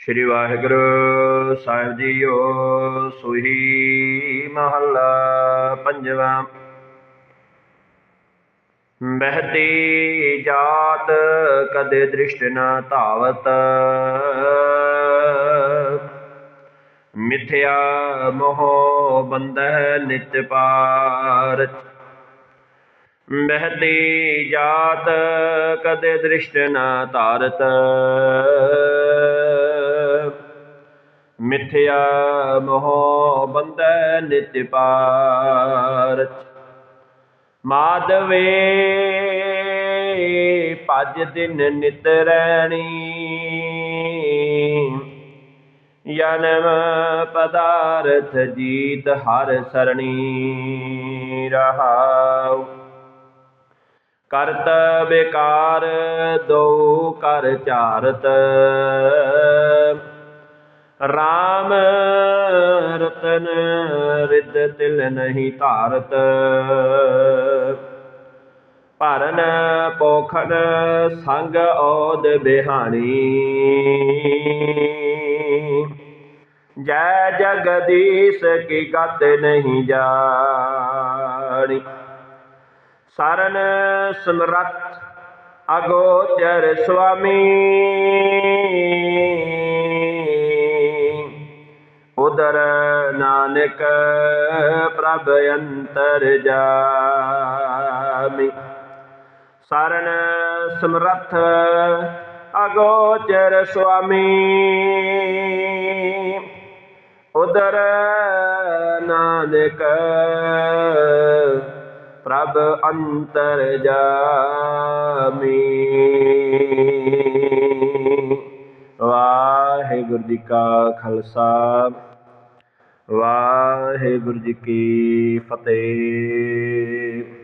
ਸ੍ਰੀ ਵਾਹਿਗੁਰੂ ਸਾਹਿਬ JIO, Suhi ਮਹੱਲਾ ਪੰਜਵਾਂ। ਬਹਿਤੀ ਜਾਤ ਕਦੇ ਦ੍ਰਿਸ਼ਟ ਨਾ ਧਾਵਤ। ਮਿਥਿਆ ਮੋਹ ਬੰਧੈ ਨਿਤ ਪਾਰ। ਬਹਿਤੀ ਜਾਤ ਕਦੇ ਦ੍ਰਿਸ਼ਟ ਨਾ ਧਾਰਤ। ਮਿੱਠਿਆ ਮੋਹ ਬੰਧੈ ਨਿਤ ਪਾਰ। ਮਾਧਵੇ, ਭਜ ਦਿਨ ਨਿਤ ਰੈਣੀ। ਜਨਮ ਪਦਾਰਥ ਜੀਤ ਹਰ ਸਰਣੀ ਰਹਾਉ। ਕਰਤ ਬਿਕਾਰ ਦੋ ਕਰ ਚਾਰਤ RAM ਰਤਨ ਰਿਦ ਤਿਲ ਨਹੀਂ ਧਾਰਤ। ਭਰਨ ਪੋਖਣ ਸੰਗ ਔਦ ਬਿਹਾਣੀ। ਜੈ ਜਗਦੀਸ਼ ਕੀ ਗਤ ਨਹੀਂ ਜਾਣੀ। ਸਰਨ ਸਮਰਤ ਅਗੋਚਰ ਸੁਆਮੀ। ਨਾਨਕ ਪ੍ਰਭ ਅੰਤਰ ਜਾਮੀ। ਸਰਨ ਸਮਰੱਥ ਅਗੋਚਰ ਸੁਆਮੀ। ਉਦਰ ਨਾਨਕ ਪ੍ਰਭ ਅੰਤਰ ਜਾਮੀ। ਵਾਹਿਗੁਰੂ ਜੀ ਕਾ ਖਾਲਸਾ। ਵਾਹਿਗੁਰੂ ਜੀ ਕੀ ਫਤਿਹ।